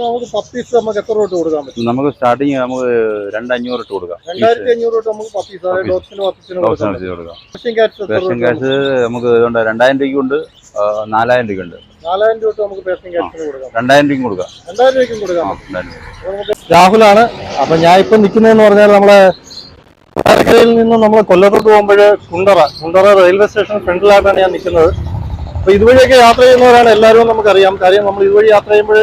നമുക്ക് പപ്പീസ് നമുക്ക് എത്ര തൊട്ട് കൊടുക്കാൻ പറ്റും? നമുക്ക് സ്റ്റാർട്ടിങ് നമുക്ക് രണ്ടഞ്ഞൂറ് ഇട്ട് കൊടുക്കാം. രണ്ടായിരത്തി അഞ്ഞൂറ് തൊട്ട് നമുക്ക് പപ്പീസ്. പപ്പീസിന് കൊടുക്കാം. ക്യാഷ് നമുക്ക് രണ്ടായിരം രൂപയ്ക്ക് ഉണ്ട്. നാലായിരം രൂപ ഉണ്ട്. നാലായിരം രൂപ തൊട്ട് നമുക്ക് കൊടുക്കാം. രണ്ടായിരം രൂപയ്ക്കും കൊടുക്കാം. രണ്ടായിരം രൂപയ്ക്കും കൊടുക്കാം. രൂപ. രാഹുലാണ്. അപ്പൊ ഞാൻ ഇപ്പൊ നിൽക്കുന്നതെന്ന് പറഞ്ഞാൽ നമ്മളെ കാരക്കരയിൽ നിന്ന് നമ്മൾ കൊല്ലത്തോട്ട് പോകുമ്പോൾ കുണ്ടറ കുണ്ടറ റെയിൽവേ സ്റ്റേഷൻ ഫ്രണ്ടിലായിട്ടാണ് ഞാൻ നിൽക്കുന്നത് അപ്പൊ ഇതുവഴിയൊക്കെ യാത്ര ചെയ്യുന്നവരാണ് എല്ലാവരും നമുക്കറിയാം. കാര്യം നമ്മൾ ഇതുവഴി യാത്ര ചെയ്യുമ്പോൾ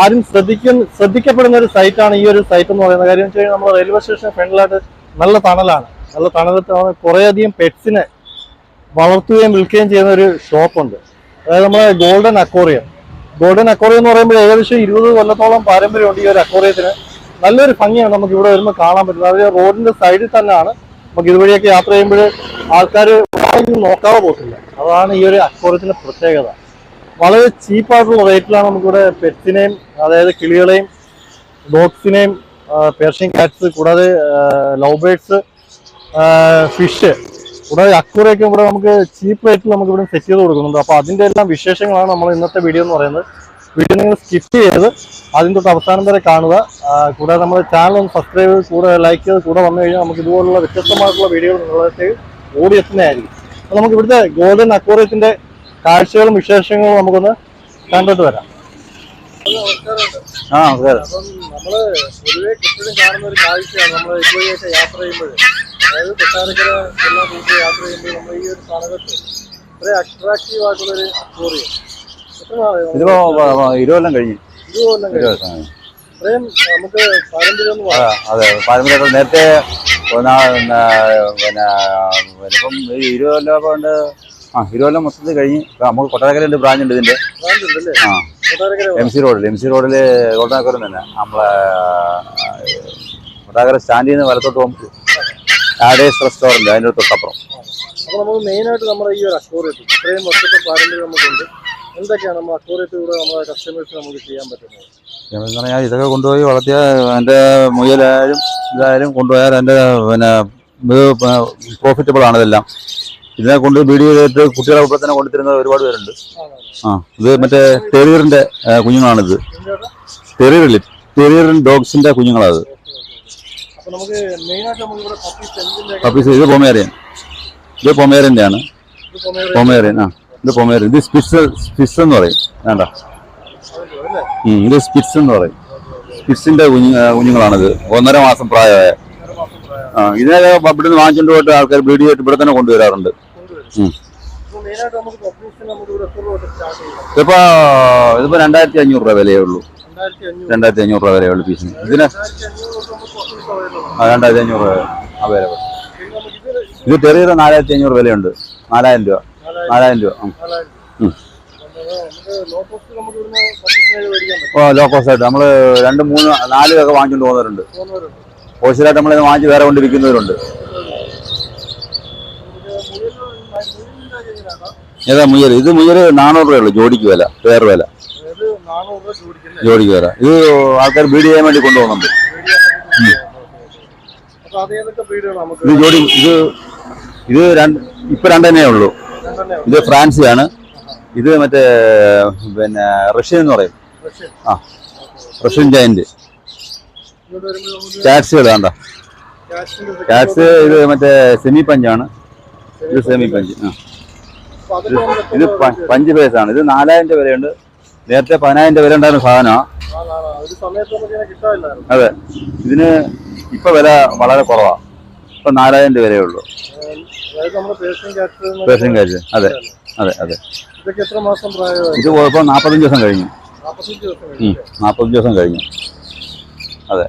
ആരും ശ്രദ്ധിക്കുന്ന ശ്രദ്ധിക്കപ്പെടുന്ന ഒരു സൈറ്റാണ് ഈ ഒരു സൈറ്റ് എന്ന് പറയുന്ന കാര്യം വെച്ച് കഴിഞ്ഞാൽ നമ്മൾ റെയിൽവേ സ്റ്റേഷൻ ഫ്രണ്ടിലായിട്ട് നല്ല തണലാണ്. നല്ല തണലത്താണ് കുറേയധികം പെറ്റ്സിനെ വളർത്തുകയും വിൽക്കുകയും ചെയ്യുന്ന ഒരു ഷോപ്പുണ്ട് അതായത് നമ്മുടെ ഗോൾഡൻ അക്വോറിയം ഗോൾഡൻ അക്വോറിയം എന്ന് പറയുമ്പോൾ ഏകദേശം ഇരുപത് കൊല്ലത്തോളം പാരമ്പര്യമുണ്ട് ഈ ഒരു അക്വോറിയത്തിന് നല്ലൊരു ഭംഗിയാണ് നമുക്ക് ഇവിടെ വരുമ്പോൾ കാണാൻ പറ്റുന്നത്. അതായത് റോഡിന്റെ സൈഡിൽ തന്നെയാണ്. നമുക്ക് ഇതുവഴിയൊക്കെ യാത്ര ചെയ്യുമ്പോൾ ആൾക്കാർ നോക്കാതെ പോകത്തില്ല. അതാണ് ഈ ഒരു അക്വോറിയത്തിന്റെ പ്രത്യേകത. വളരെ ചീപ്പായിട്ടുള്ള റേറ്റിലാണ് നമുക്കിവിടെ പെറ്റ്സിനെയും അതായത് കിളികളെയും ഡോഗ്സിനെയും പേർഷ്യൻ കാറ്റ്സ് കൂടാതെ ലവ് ബേർഡ്സ് ഫിഷ് കൂടാതെ അക്കുറയൊക്കെ ഇവിടെ നമുക്ക് ചീപ്പ് റേറ്റിൽ നമുക്ക് ഇവിടെ സെറ്റ് ചെയ്ത് കൊടുക്കുന്നുണ്ട്. അപ്പോൾ അതിന്റെ എല്ലാം വിശേഷങ്ങളാണ് നമ്മൾ ഇന്നത്തെ വീഡിയോ എന്ന് പറയുന്നത്. വീഡിയോ നിങ്ങൾ സ്കിപ്പ് ചെയ്ത് അതിന് തൊട്ട് അവസാനം വരെ കാണുക. കൂടാതെ നമ്മുടെ ചാനൽ ഒന്ന് സബ്സ്ക്രൈബ് ചെയ്ത് കൂടെ ലൈക്ക് ചെയ്ത് കൂടെ വന്നു കഴിഞ്ഞാൽ നമുക്ക് ഇതുപോലുള്ള വ്യത്യസ്തമായിട്ടുള്ള വീഡിയോകൾ നിങ്ങളിലേക്ക് ഓടിയെത്തുന്നതായിരിക്കും അപ്പോൾ നമുക്ക് ഇവിടുത്തെ ഗോൾഡൻ അക്വോറിയത്തിന്റെ കാഴ്ചകളും വിശേഷങ്ങളും നമുക്കൊന്ന് കണ്ടിട്ട് വരാം. ആ അതെ അതെ. നമ്മൾ പൊതുവെ എപ്പോഴും കാണുന്ന ഒരു കാഴ്ചയാണ് നമ്മൾ ഇതുവഴിയൊക്കെ യാത്ര ചെയ്യുമ്പോൾ അതായത് കൊട്ടാരക്കര എല്ലാ യാത്ര ചെയ്യുമ്പോൾ നമ്മൾ ഈ ഒരു സ്ഥലത്ത് ഇത്ര അട്രാക്റ്റീവ് ആയിട്ടുള്ളൊരു അക്വോറിയം എത്ര ഇതിപ്പോ കഴിഞ്ഞു. ഇത്രയും നമുക്ക് പാരമ്പര്യം അതെ പാരമ്പര്യ നേരത്തെ പിന്നെ ഇപ്പം ഈ ഇരുപത് കൊല്ലം കൊണ്ട് ആ ഇരുപത് മൊത്തത്തിൽ കഴിഞ്ഞ് നമുക്ക് കൊട്ടാരക്കരന്റെ ബ്രാഞ്ച് ഉണ്ട് ഇതിന്റെ ആ. കൊട്ടാരക്കര എം സി റോഡിൽ എം സി റോഡിൽ കൊട്ടാരക്കരം തന്നെ. നമ്മളെ കൊട്ടാരക്കര സ്റ്റാൻഡിൽ നിന്ന് വലത്തോട്ട് പോകുമ്പോൾ ആഡേസ് റെസ്റ്റോറന്റ് അതിന്റെ തൊട്ടപ്പുറം. അപ്പോൾ നമുക്ക് മെയിനായിട്ട് നമ്മുടെ ഈ ഒരു അക്വോറിയത്തിൽ ഇത്രയും വർഷത്തെ പാരമ്പര്യം നമുക്കുണ്ട്. എന്തൊക്കെയാണ് നമ്മൾ അക്വോറിയത്തിലൂടെ നമ്മുടെ കസ്റ്റമേഴ്സ് നമുക്ക് ചെയ്യാൻ പറ്റുന്നത്? എന്ന് പറഞ്ഞാൽ ഇതൊക്കെ കൊണ്ടുപോയി വളർത്തിയ എന്റെ മുയലായാലും ഇതായാലും കൊണ്ടുപോയാൽ എന്റെ പിന്നെ ഇത് പ്രോഫിറ്റബിൾ ആണ് ഇതെല്ലാം. ഇതിനെ കൊണ്ട് വീഡിയോ ചെയ്തിട്ട് കുട്ടികളെ ഉൾപ്പെടെ തന്നെ കൊണ്ടുതരുന്ന ഒരുപാട് പേരുണ്ട്. ആ ഇത് മറ്റേ ടെറിയറിന്റെ കുഞ്ഞുങ്ങളാണിത്. ടെറിയറിൽ ടെറിയറിൻ ഡോഗ്സിന്റെ ആയിട്ട് ഇവിടെ പപ്പീസ് ഇത് പൊമേറിയൻ ഇത് പൊമേറിയന്റെ ആണ് പൊമേറിയൻ ആ ഇത് പൊമേറിയൻ ഇത് സ്പിറ്റ്സ് സ്പിറ്റ്സ് എന്ന് പറയും. വേണ്ട. ഇത് സ്പിറ്റ്സ് എന്ന് പറയും. സ്പിറ്റ്സിന്റെ കുഞ്ഞു കുഞ്ഞുങ്ങളാണിത്. ഒന്നര മാസം പ്രായമായ. പ്രായം ആ ഇതിനെ ഇവിടെ നിന്ന് വാങ്ങിച്ചുകൊണ്ട് പോയിട്ട് ആൾക്കാർ ബ്രീഡ് ചെയ്തിട്ട് ഇവിടെ തന്നെ കൊണ്ടുവരാറുണ്ട്. ഇതിപ്പോ ഇതിപ്പോ രണ്ടായിരത്തി അഞ്ഞൂറ് രൂപ വിലയേ ഉള്ളൂ രണ്ടായിരത്തി അഞ്ഞൂറ് രൂപ വിലയേ ഉള്ളൂ പീസിന് ഇതിന് രണ്ടായിരത്തി അഞ്ഞൂറ് രൂപ അവൈലബിൾ ഇത് ഇത് ചെറിയ നാലായിരത്തി അഞ്ഞൂറ് വിലയുണ്ട്. നാലായിരം രൂപ. നാലായിരം. രൂപ. ഓ ലോ കോസ്റ്റ് ആയിട്ട്. നമ്മൾ രണ്ട് മൂന്ന് നാല് ഒക്കെ വാങ്ങിച്ചുകൊണ്ട് പോകുന്നവരുണ്ട്. പോകുന്നവരുണ്ട്. ഹോൾസെയിലായിട്ട് നമ്മളിത് വാങ്ങിച്ച് വേറെ കൊണ്ട് വിൽക്കുന്നവരുണ്ട് ഏതാ മുയൽ? ഇത് മുയൽ നാനൂറ് രൂപയുള്ളൂ ജോഡിക്ക് വില പേർ വില. ജോഡിക്ക് വില. ഇത് ആൾക്കാർ ബീഡ് ചെയ്യാൻ വേണ്ടി കൊണ്ടുപോകുന്നുണ്ട്. ഇത് ജോഡി ഇത് ഇത് രണ്ട് ഇപ്പൊ രണ്ടെണ്ണേ ഉള്ളൂ. ഇത് ഫ്രാൻസിയാണ്. ഇത് മറ്റേ പിന്നെ റഷ്യൻ എന്ന് പറയും. ആ റഷ്യൻ ജയന്റ്. ക്യാറ്റ്സ് ഏതാണ്ട കാറ്റ്സ് ഇത് മറ്റേ സെമി പഞ്ചാണ് ഇത് സെമി പഞ്ച് ആ അപ്പൊ അതൊക്കെ നമുക്ക് എത്ര ഇത് പഞ്ച് പഞ്ച് ആണ് ഇത് നാലായിരം രൂപ വിലയുണ്ട്. നേരത്തെ പതിനായിരം രൂപ വില ഉണ്ടായിരുന്ന സാധനമാണ് അതെ. ഇതിന് ഇപ്പൊ വില വളരെ കുറവാ. ഇപ്പൊ നാലായിരം രൂപ വിലയേ ഉള്ളൂ. അതായത് നമ്മുടെ പേർഷ്യൻ ക്യാറ്റ് പേർഷ്യൻ കാറ്റ്. അതെ. അതെ അതെ. ഇത് പോയപ്പോ നാപ്പത്തഞ്ച് ദിവസം കഴിഞ്ഞു. നാപ്പത്തഞ്ച് ദിവസം കഴിഞ്ഞു. അതെ.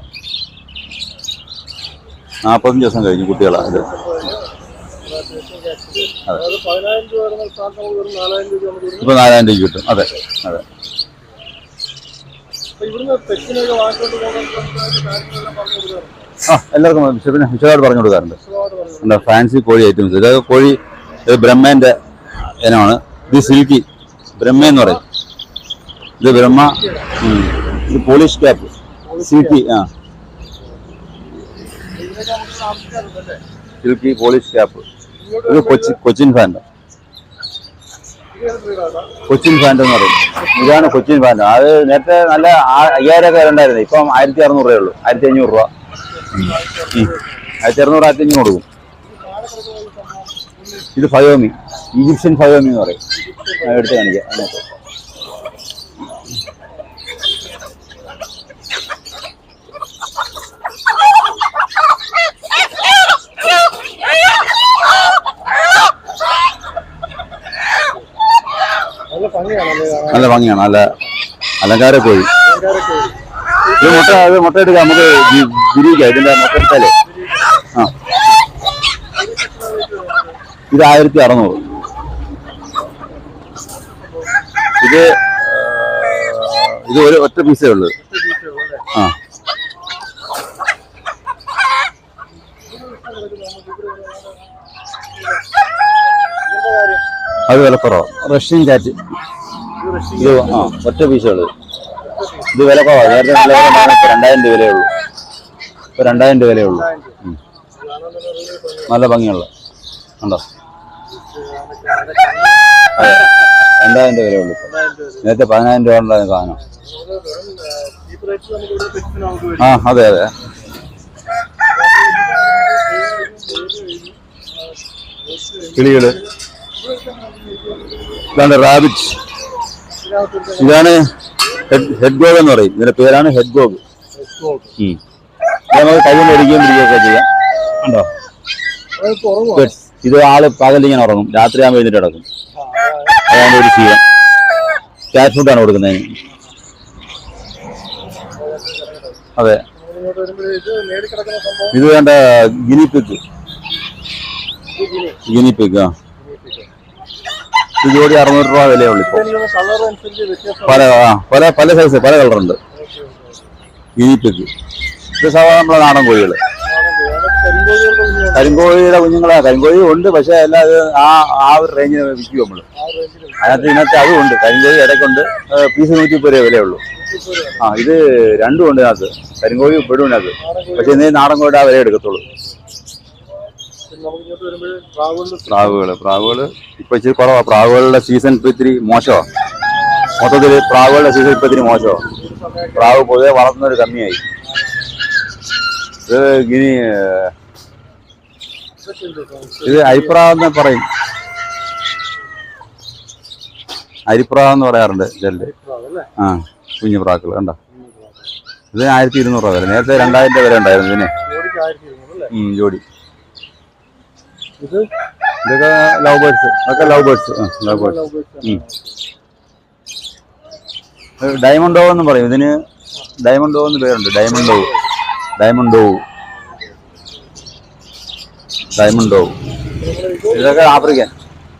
നാൽപ്പത്തഞ്ച് ദിവസം കഴിഞ്ഞു കുട്ടികളാ ഇത്. ഇപ്പൊ നാലായിരം രൂപ കിട്ടും. അതെ അതെ. ആ എല്ലാവർക്കും വിശപ്പിന് വിശദമായിട്ട് പറഞ്ഞു കൊടുക്കാറുണ്ട്. എന്താ ഫാൻസി കോഴി ഐറ്റംസ് അതായത് കോഴി ഇത് ബ്രഹ്മേന്റെ ഇനമാണ്. ഇത് സിൽക്കി. ബ്രഹ്മ എന്ന് പറയും. ഇത് ബ്രഹ്മ. ഇത് പോളിഷ് ക്യാപ്പ് സിൽക്കി ആ. സിൽക്കി പോളിഷ് ക്യാപ്പ് ഇത് കൊച്ചി കൊച്ചിൻ ഫാന്റെ കൊച്ചിൻ ഫാൻഡ് എന്ന് പറയും. ഇതാണ് കൊച്ചിൻ ഫാൻഡ്. അത് നേരത്തെ നല്ല അയ്യായിരം ഒക്കെ ഉണ്ടായിരുന്നു ഇപ്പം ആയിരത്തി അറുന്നൂറ് രൂപയേ ഉള്ളൂ. ആയിരത്തി അഞ്ഞൂറ് രൂപ. ആയിരത്തി അറുന്നൂറ് ആയിരത്തി അഞ്ഞൂറ് കൊടുക്കും. ഇത് ഫയോമി ഈജിപ്ഷ്യൻ ഫയോമി എന്ന് പറയും. എടുത്ത് കാണിക്കാം. അതിനകത്ത്. നല്ല ഭംഗിയാണ് നല്ല അലങ്കാര കോഴി ഇത് മുട്ട അത് മുട്ട എടുക്കാം നമുക്ക് വിരിയിക്കാം ഇതിന്റെ മുട്ട എടുത്താലേ. ആ. ഇത് ആയിരത്തി അറുന്നൂറ് ഇത് ഇത് ഒരു ഒറ്റ പീസേ ഉള്ളൂ. ആ. അത് വിലക്കുറവാണ് റഷ്യൻ ചാറ്റ് ഇത് ആ ഒറ്റ പീസുകൾ ഇത് വില കുറവാണ് നേരത്തെ നല്ല വില രണ്ടായിരം രൂപ വിലയേ ഉള്ളൂ. ഇപ്പൊ രണ്ടായിരം രൂപ വിലയേ ഉള്ളൂ. നല്ല ഭംഗിയുള്ള. ഉണ്ടോ അതെ. രണ്ടായിരം രൂപ വിലയേ ഉള്ളൂ ഇപ്പൊ. നേരത്തെ പതിനായിരം രൂപ ഉണ്ടായിരുന്ന സാധനം. ആ അതെ അതെ. കിളികൾ. ഇതാണ് റാബിറ്റ്. ഇതാണ് ഹെഡ് ഗോഗ് എന്ന് പറയും. ഇതിന്റെ പേരാണ് ഹെഡ് ഗോഗ്. നമുക്ക് കൈ കൊണ്ട് പിടിക്കുകയൊക്കെ ചെയ്യാം. ഉണ്ടോ. ഇത് ആൾ പകലിങ്ങനെ ഉറങ്ങും. രാത്രി ആകുമ്പോൾ എഴുന്നിട്ട് കിടക്കും. അതാണ് ഒരു ശീലം. ക്യാറ്റ് ഫുഡാണ് കൊടുക്കുന്നതിന് അതെ. ഇത് വേണ്ട ഗിനിപ്പിക്ക് പിഗ് ആ. ഇത് ജോഡി അറുന്നൂറ് രൂപ വിലയുള്ളൂ വ്യത്യാസം പല ആ പല പല സൈസ് പല കളറുണ്ട് ഈപ്പിക്ക്. ഇത് സാധാരണ നമ്മളെ നാടൻ കോഴികൾ. കരിങ്കോഴിയുടെ കുഞ്ഞുങ്ങളാ. കരിങ്കോഴി ഉണ്ട് പക്ഷെ എല്ലാം ആ ആ ഒരു റേഞ്ചിന് വിൽക്കും നമ്മൾ അതിനകത്ത് ഇതിനകത്ത് അതും ഉണ്ട്. കരിങ്കോഴി ഇടയ്ക്കുണ്ട്. പീസ് നൂറ്റി മുപ്പത് വിലയുള്ളൂ. ആ ഇത് രണ്ടും ഉണ്ട് ഇതിനകത്ത്. കരിങ്കോഴി പെടും ഇതിനകത്ത്. പക്ഷെ ഇന്നേ നാടൻ കോഴിയുടെ ആ വില എടുക്കത്തുള്ളൂ പിന്നെ നമുക്ക് ഇങ്ങോട്ട് വരുമ്പോൾ ട്രാവലിൽ പ്രാവുകൾ പ്രാവുകൾ ഇപ്പൊ ഇച്ചിരി കുറവാ. പ്രാവുകളുടെ സീസൺ ഇപ്പൊ ഇത്തിരി മോശമാ മൊത്തത്തിൽ പ്രാവുകളുടെ സീസൺ ഇപ്പൊ ഇത്തിരി മോശമാ പ്രാവ് പൊതുവെ വളർത്തുന്നൊരു കമ്മിയായി. ഇത് ഗിനി ഇത് അരിപ്രാവ് എന്ന് പറയും. അരിപ്രാവ് എന്ന് പറയാറുണ്ട് ചെല്ല് ആ കുഞ്ഞു പ്രാക്കൾ കണ്ടോ? ഇത് ആയിരത്തി ഇരുന്നൂറ് രൂപ വരെ നേരത്തെ രണ്ടായിരം രൂപ വരെ ഉണ്ടായിരുന്നു ഇതിന്. ജോഡി. ഇത്? ഇതൊക്കെ ലവ് ബേർഡ്സ് ഒക്കെ love birds love birds. Diamond dove എന്ന് പറയും. ഇതിന് ഡയമണ്ട് ഡോ എന്ന് പേരുണ്ട്. Diamond dove diamond dove diamond dove ഇതൊക്കെ ആഫ്രിക്കൻ.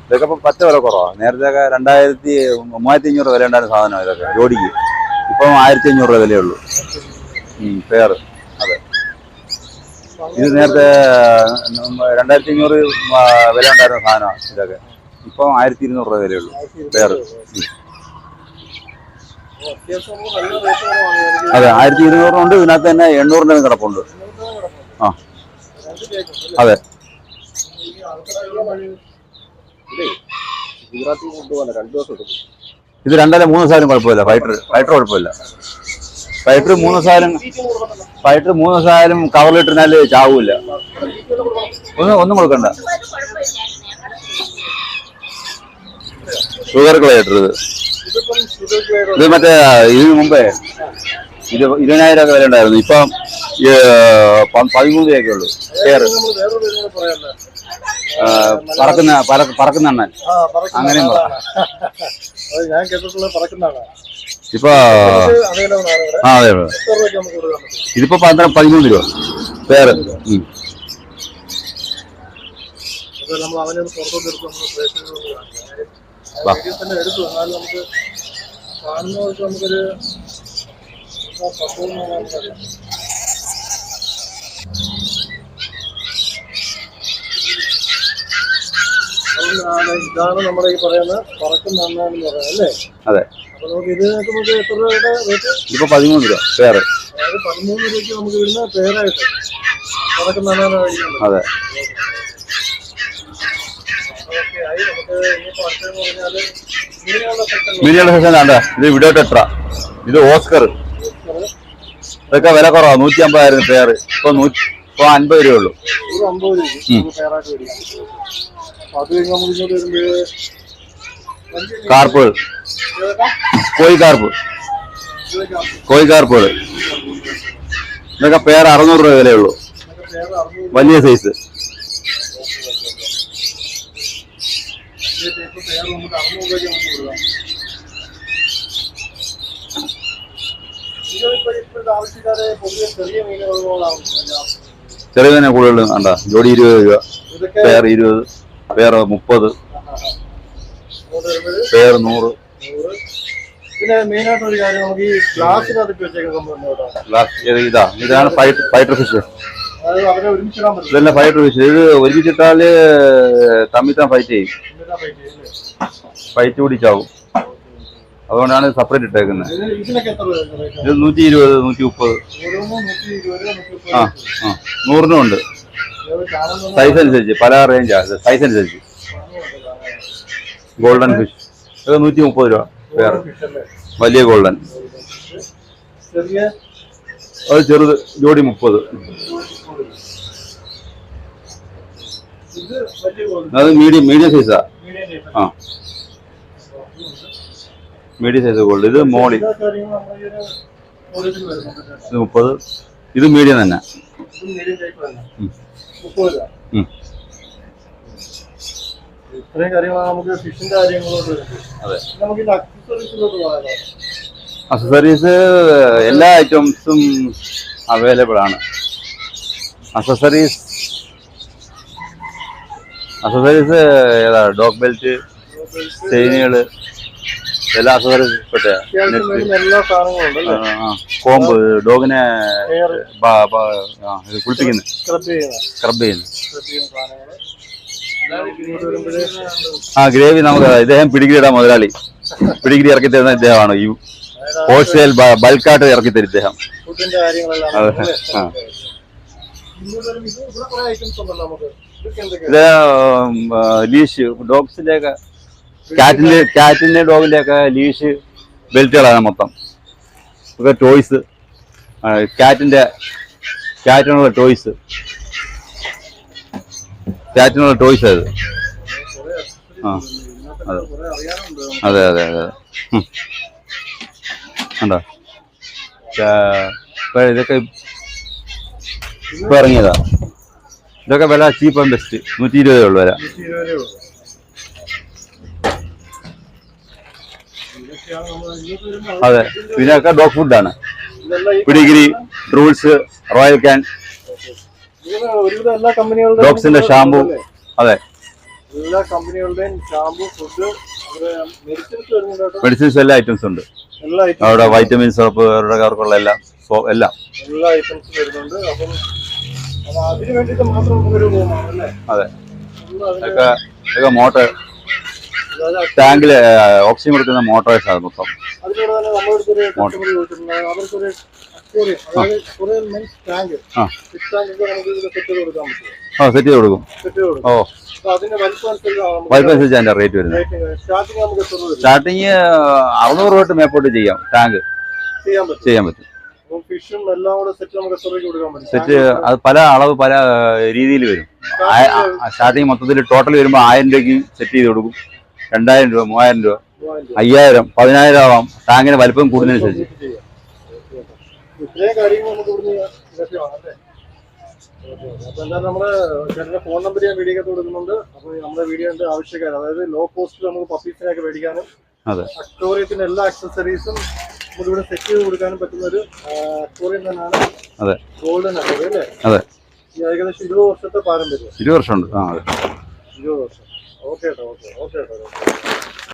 ഇതൊക്കെ ഇപ്പം പത്ത് വില കുറവാണ് നേരത്തെ ഒക്കെ രണ്ടായിരത്തി മൂവായിരത്തി അഞ്ഞൂറ് വില ഉണ്ടായിരുന്ന സാധനമാണ് ഇതൊക്കെ. ജോഡിക്ക്. ഇപ്പം ആയിരത്തി അഞ്ഞൂറ് രൂപ വിലയുള്ളൂ പേർ അതെ ഇത് നേരത്തെ രണ്ടായിരത്തി അഞ്ഞൂറ് വില ഉണ്ടായിരുന്ന സാധനമാണ് ഇതൊക്കെ. ഇപ്പം ആയിരത്തി ഇരുന്നൂറ് രൂപ വിലയുള്ളൂ. എനിക്ക് അതെ ആയിരത്തി ഇരുന്നൂറിനുണ്ട് ഇതിനകത്ത് തന്നെ എണ്ണൂറിന്റെ കിടപ്പുണ്ട്. ആ? അതെ. ഇത് രണ്ടല്ല മൂന്ന് സാധനം കുഴപ്പമില്ല. ഫൈറ്റർ ഫൈറ്റർ കുഴപ്പമില്ല. ഫൈറ്റർ മൂന്ന് സാലും ഫൈറ്റർ മൂന്ന് സാലും കവറിലിട്ടിരുന്നാൽ ചാവൂല ഒന്നും ഒന്നും കൊടുക്കണ്ട. ഷുഗർ ക്ലേറ്റർ ഇത് ഇത് മറ്റേ ഇതിന് മുമ്പേ ഇത് ഇരുപതിനായിരം ഒക്കെ വില ഉണ്ടായിരുന്നു. ഇപ്പം പതിമൂന്ന് രൂപയൊക്കെ ഉള്ളൂ. ഷെയർ പറക്കുന്ന പറ- പറക്കുന്ന അണ്ണൻ. അങ്ങനെയും ഞാൻ പറക്കുന്നതാണ് ഇപ്പൊ ആ അതെ ഇതിപ്പോ പന്ത്രണ്ട് പതിമൂന്ന് രൂപ. പേര് ഉം. അപ്പോൾ നമ്മൾ അവനെ ഒന്ന് പുറത്തോട്ട് എടുത്ത് നമ്മൾ പ്രേക്ഷകരോട് കാണിക്കാം. വാ. ആ വീഡിയോ തന്നെ എടുത്തു എന്നാലും നമുക്ക് കാണുന്നവർക്ക് നമുക്കൊരു എന്താ സംഭവം എന്ന് നമുക്കറിയാം. അപ്പം ആ, ഇതാണ് നമ്മുടെ ഈ പറയുന്ന പറക്കും നന്നാണെന്ന് പറയുന്നത് അല്ലേ? അതെ. അപ്പൊ നമുക്ക് ഇത് നമുക്ക് എത്ര രൂപയുടെ റേറ്റ്? ഇതിപ്പോ പതിമൂന്ന് രൂപ പേര് അതായത് പതിമൂന്ന് രൂപയ്ക്ക് നമുക്ക് വരുന്ന പേരായിട്ട് അണ്ണാണ് കഴിക്കുന്നത് അതെ. മീനുകളുടെ സെക്ഷൻ. ആണ്ട ഇത് വിഡോ എത്ര? ഇത് ഓസ്കർ. ഇതൊക്കെ വില കുറവാണ് നൂറ്റി അമ്പതായിരുന്നു പേര് ഇപ്പൊ നൂറ്റി ഇപ്പൊ അൻപത് രൂപ ഉള്ളൂ. അമ്പത് രൂപ അത് കഴിഞ്ഞ് നമുക്ക് ഇങ്ങോട്ട് വരുമ്പോഴേ കാർപ്പുകൾ ഇതൊക്കെ പേര് അറുന്നൂറ് രൂപ വിലയുള്ളൂ വലിയ സൈസ്. ചെറിയ മീനെ കൂടുതൽ വേണ്ട. ജോഡി ഇരുപത് രൂപ. പേർ ഇരുപത്. പേർ മുപ്പത്. പേർ നൂറ്. പിന്നെ മെയിനായിട്ട് ഒരു കാര്യം നമുക്ക് ഈ വെച്ചേക്കുന്ന ഇത് ഇതാണ് ഫൈറ്റർ ഫൈറ്റർ ഫിഷ് ഇതെല്ലാം ഫൈറ്റർ ഇത് ഒരുമിച്ചിട്ടാൽ തമ്മിത്താൻ ഫൈറ്റ് ചെയ്യും? ഫൈറ്റ് പിടിച്ചാവും ചാവും. അതുകൊണ്ടാണ് സെപ്പറേറ്റ് ഇട്ടേക്കുന്നത്. ഇത് നൂറ്റി ഇരുപത് നൂറ്റി മുപ്പത് ആ ആ. നൂറിനും ഉണ്ട്. സൈസ് അനുസരിച്ച് പല റേഞ്ചാണ് സൈസ് അനുസരിച്ച് ഗോൾഡൻ ഫിഷ് ഇത് നൂറ്റി മുപ്പത് രൂപ. വേറെ. വലിയ ഗോൾഡൻ അത് ചെറുത് ജോഡി മുപ്പത്. അത് മീഡിയം മീഡിയം സൈസാ ആ. മീഡിയം സൈസ് ഗോൾഡ് ഇത് മോളി. ഇത് മുപ്പത്. ഇത് മീഡിയം തന്നെ. മുപ്പത് രൂപ ഇത്രയും കാര്യങ്ങളാണ് നമുക്ക് ഫിഷിന്റെ കാര്യങ്ങളോട് വരുന്നത്. അതെ. നമുക്ക് അക്സസറീസിലോട്ട് അക്സസറീസ് എല്ലാ ഐറ്റംസും അവൈലബിൾ ആണ്. അക്സസറീസ് അക്സസറീസ് ഏതാ ഡോഗ് ബെൽറ്റ് ചെയിനുകൾ എല്ലാ കോമ്പ് ഡോഗിനെ കുളിപ്പിക്കുന്നു. സ്ക്രബ് ചെയ്യുന്ന. ആ ഗ്രേവി നമുക്ക് ഇദ്ദേഹം പിടികിരിയുടെ മുതലാളി. പിടികിരി ഇറക്കി തരുന്ന ഇദ്ദേഹമാണ്. ഈ ഹോൾസെയിൽ ബൾക്കായിട്ട് ഇറക്കി തരും ഇദ്ദേഹം. ഇത് ലീഷ് ഡോഗ്സിന്റെ ഒക്കെ കാറ്റിന്റെ കാറ്റിന്റെ ഡോഗിന്റെ ഒക്കെ ലീഷ് ബെൽറ്റുകളാണ് മൊത്തം. ഒക്കെ ടോയ്സ് കാറ്റിന്റെ കാറ്റിനുള്ള ടോയ്സ് കാറ്റിനുള്ള ടോയ്സ് അത്. ആ അതെ. അതെ അതെ അതെ ഉണ്ടോ ഇതൊക്കെ ഇപ്പൊ ഇറങ്ങിയതാ. ഇതൊക്കെ വില ചീപ്പ് ആൻഡ് ബെസ്റ്റ് നൂറ്റി ഇരുപതേ ഉള്ളൂ വില. അതെ. ഇതിനൊക്കെ ഡോഗ് ഫുഡാണ് പിടിഗിരി റൂൾസ് റോയൽ ക്യാൻ ഡോഗ്സിന്റെ ഷാമ്പു അതെ. എല്ലാ കമ്പനികളുടെയും ഷാമ്പു ഫുഡ് മെഡിസിൻസ് എല്ലാ ഐറ്റംസ് ഉണ്ട്. അവിടെ വൈറ്റമിൻ സോപ്പ് അവരുടെ അവർക്കുള്ള എല്ലാം എല്ലാം. എല്ലാ ഐറ്റംസും വരുന്നുണ്ട്. അപ്പം അപ്പൊ അതിന് വേണ്ടിയിട്ട് മാത്രം അതെ. ഇതൊക്കെ മോട്ടർ ടാങ്കിൽ ഓക്സിജൻ കൊടുക്കുന്ന മോട്ടോഴ്സ് ആണ് മൊത്തം. ആ. സെറ്റ് ചെയ്ത് കൊടുക്കും. ഓ. അപ്പൊ അതിന്റെ റേറ്റ് വരുന്നത്. സ്റ്റാർട്ടിങ് അറുന്നൂറ് രൂപ തൊട്ട് മേപ്പോട്ട് ചെയ്യാം. ടാങ്ക് ചെയ്യാൻ പറ്റും. സെറ്റ് അത് പല അളവ് പല രീതിയിൽ വരും. സ്റ്റാർട്ടിങ് മൊത്തത്തിൽ ടോട്ടൽ വരുമ്പോൾ ആയിരം രൂപയ്ക്ക് സെറ്റ് ചെയ്ത് കൊടുക്കും. രണ്ടായിരം രൂപ മൂവായിരം രൂപ. അയ്യായിരം പതിനായിരം ആവാം ടാങ്കിന് വലിപ്പം കൂടുന്നതിനനുസരിച്ച്. നമ്മുടെ ചേട്ടന്റെ ഫോൺ നമ്പർ ഞാൻ വീഡിയോ കൊടുക്കുന്നുണ്ട്. അപ്പൊ നമ്മുടെ വീഡിയോന്റെ ആവശ്യക്കാർ അതായത് ലോ കോസ്റ്റിൽ നമുക്ക് പപ്പീസിനൊക്കെ മേടിക്കാനും അതെ. അക്വോറിയത്തിന്റെ എല്ലാ അക്സസറീസും നമുക്ക് ഇവിടെ സെറ്റ് ചെയ്ത് കൊടുക്കാനും പറ്റുന്ന ഒരു അക്ടോറിയം തന്നെയാണ് ഗോൾഡൻ അക്വോറിയം അല്ലേ? ഏകദേശം ഇരുപത് വർഷത്തെ പാരമ്പര്യം. ഇരുപത് വർഷമുണ്ട്. ആ അതെ ഇരുപത് വർഷം ഓക്കെ കേട്ടോ ഓക്കെ ഓക്കെ കേട്ടോ